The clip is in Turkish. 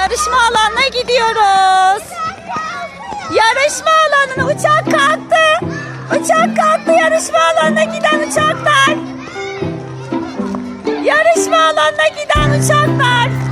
yarışma alanına gidiyoruz. Yarışma alanına uçak kalktı. Uçak kalktı yarışma alanına giden uçaklar. Yarışma alanına giden uçaklar.